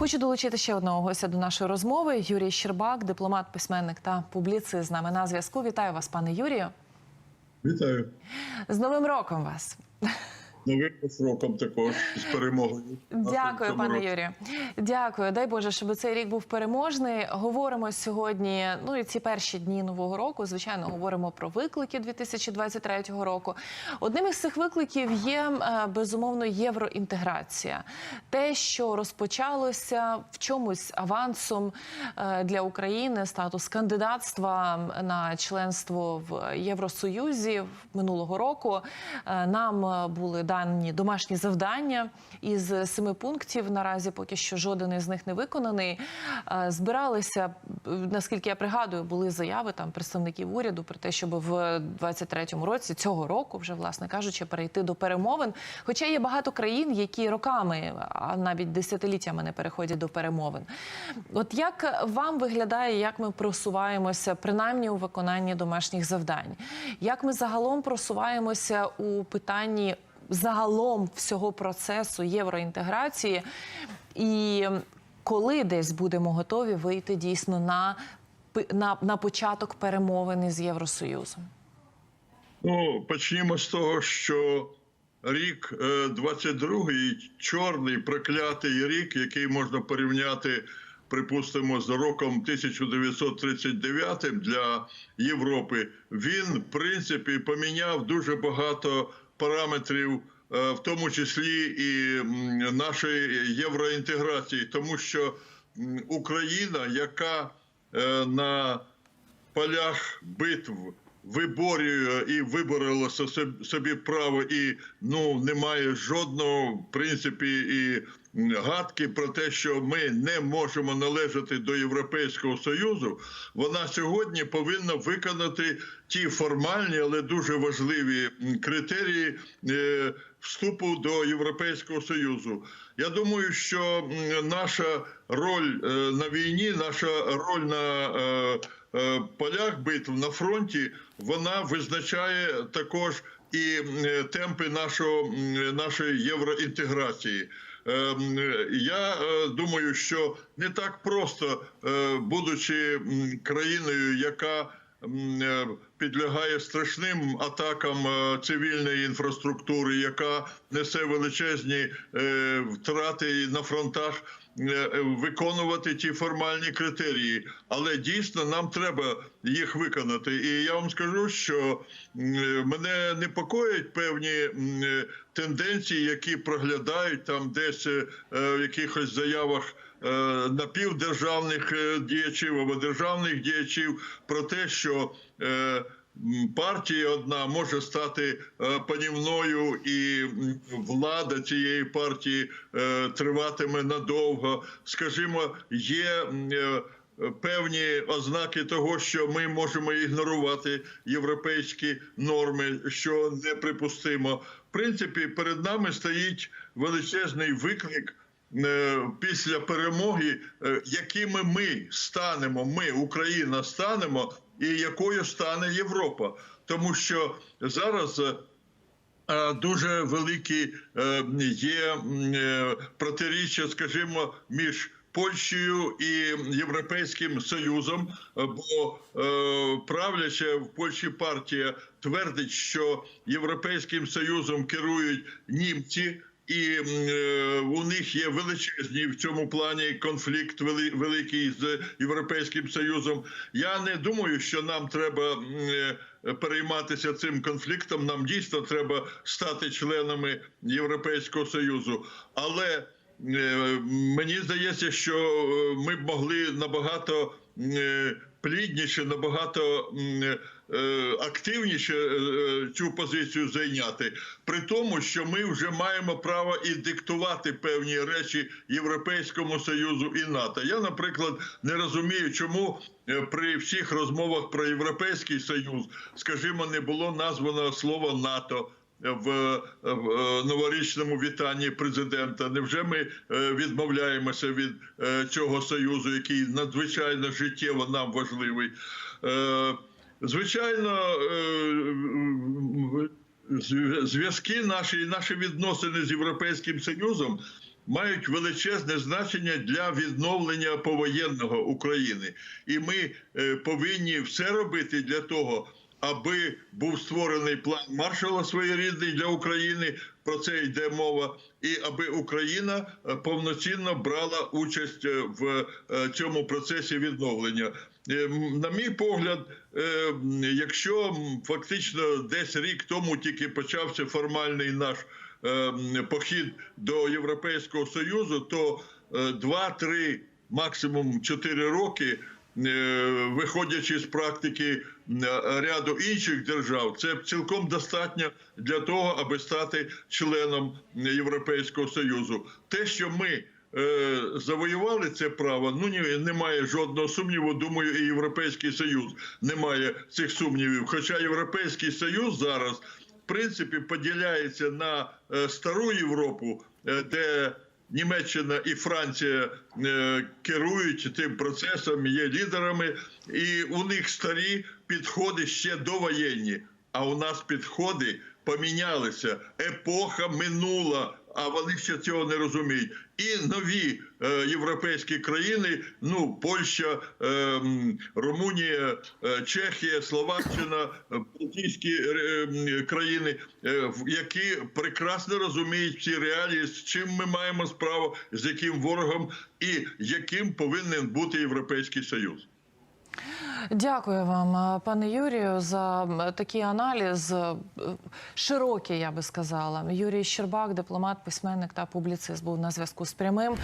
Хочу долучити ще одного гостя до нашої розмови. Юрій Щербак, дипломат, письменник та публіцист з нами на зв'язку. Вітаю вас, пане Юрію. Вітаю. З Новим роком вас. Новим роком також з перемогою. Дякую, пане році. Юрію. Дякую. Дай Боже, щоб цей рік був переможний. Говоримо сьогодні. Ну і ці перші дні нового року. Звичайно, говоримо про виклики 2023 року. Одним із цих викликів є е, безумовно євроінтеграція. Те, що розпочалося в чомусь авансом е, для України, статус кандидатства на членство в Євросоюзі минулого року. Е, Нам були дані домашні завдання із семи пунктів. Наразі поки що жоден із них не виконаний. Е, Збиралися, наскільки я пригадую, були заяви там представників уряду про те, щоб в 23-му році цього року, вже власне кажучи, перейти до перемовин. Хоча є багато країн, які роками, а навіть десятиліттями не переходять до перемовин. От як вам виглядає, як ми просуваємося, принаймні у виконанні домашніх завдань? Як ми загалом просуваємося у питанні загалом всього процесу євроінтеграції? І коли десь будемо готові вийти дійсно на, на, на початок перемовини з Євросоюзом? Ну, почнімо з того, що рік е, 22-й чорний проклятий рік, який можна порівняти, припустимо, з роком 1939 для Європи, він в принципі поміняв дуже багато параметрів. е, В тому числі і нашої євроінтеграції, тому що Україна, яка е, на полях битв виборює і соб- собі право, і ну немає жодного в принципі і гадки про те, що ми не можемо належати до Європейського союзу. Вона сьогодні повинна виконати ті формальні, але дуже важливі критерії. е, Вступу до Європейського союзу, я думаю, що наша роль е, на війні, наша роль на е, полях битв на фронті, вона визначає також і темпи нашого, нашої євроінтеграції. Е, Я е, думаю, що не так просто, е, будучи країною, яка е, підлягає страшним атакам е, цивільної інфраструктури, яка несе величезні е, втрати на фронтах. е, е, Виконувати ті формальні критерії, але дійсно нам треба їх виконати. І я вам скажу, що е, мене непокоять певні е, тенденції, які проглядають там десь е, е, в якихось заявах е, напівдержавних е, діячів або державних діячів про те, що е, партія одна може стати е, панівною, і влада цієї партії е, триватиме надовго. Скажімо, є. е, Певні ознаки того, що ми можемо ігнорувати європейські норми, що неприпустимо. В принципі, перед нами стоїть величезний виклик е, після перемоги, е, якими ми станемо, ми, Україна, станемо, і якою стане Європа. Тому що зараз. е, е, Дуже великі е, є е, протиріччя, скажімо, між Польщею і Європейським Союзом, е, бо е, правляча в Польщі партія твердить, що Європейським Союзом керують німці. І е, у них є величезний в цьому плані конфлікт вели- великий з Європейським Союзом. Я не думаю, що нам треба е, перейматися цим конфліктом. Нам дійсно треба стати членами Європейського Союзу. Але е, мені здається, що ми б могли набагато плідніше, набагато активніше е, цю позицію зайняти, при тому, що ми вже маємо право і диктувати певні речі Європейському Союзу і НАТО. Я, наприклад, не розумію, чому е, при всіх розмовах про Європейський Союз, скажімо, не було названо слово НАТО в, е, новорічному вітанні президента. Невже ми е, відмовляємося від е, цього союзу, який надзвичайно життєво нам важливий? Звичайно, е, зв'язки наші, наші відносини з Європейським Союзом мають величезне значення для відновлення повоєнного України, і ми е, повинні все робити для того. Аби був створений план маршала своєрідний для України, про це йде мова, і аби Україна е, повноцінно брала участь в цьому процесі відновлення. Е, На мій погляд, е, якщо фактично десь рік тому тільки почався формальний наш е, похід до Європейського Союзу, то е, два-три, максимум чотири роки. Виходячи з практики ряду інших держав, це цілком достатньо для того, аби стати членом Європейського союзу. Те, що ми завоювали це право, ну ні, немає жодного сумніву. Думаю, і Європейський Союз не має цих сумнівів. Хоча Європейський Союз зараз в принципі поділяється на е, стару Європу, е, де Німеччина і Франція е, керують тим процесом, є лідерами, і у них старі підходи ще довоєнні. А у нас підходи помінялися. Епоха минула, а вони ще цього не розуміють. І нові е, європейські країни, ну Польща, е, Румунія, е, Чехія, Словаччина, е, Балтійські е, м, країни, е, які прекрасно розуміють всі реалії, з чим ми маємо справу, з яким ворогом і яким повинен бути Європейський Союз. Дякую вам, е, пане Юрію, за такий аналіз е, широкий, я би сказала. Юрій Щербак, дипломат, письменник та публіцист, був на зв'язку з прямим.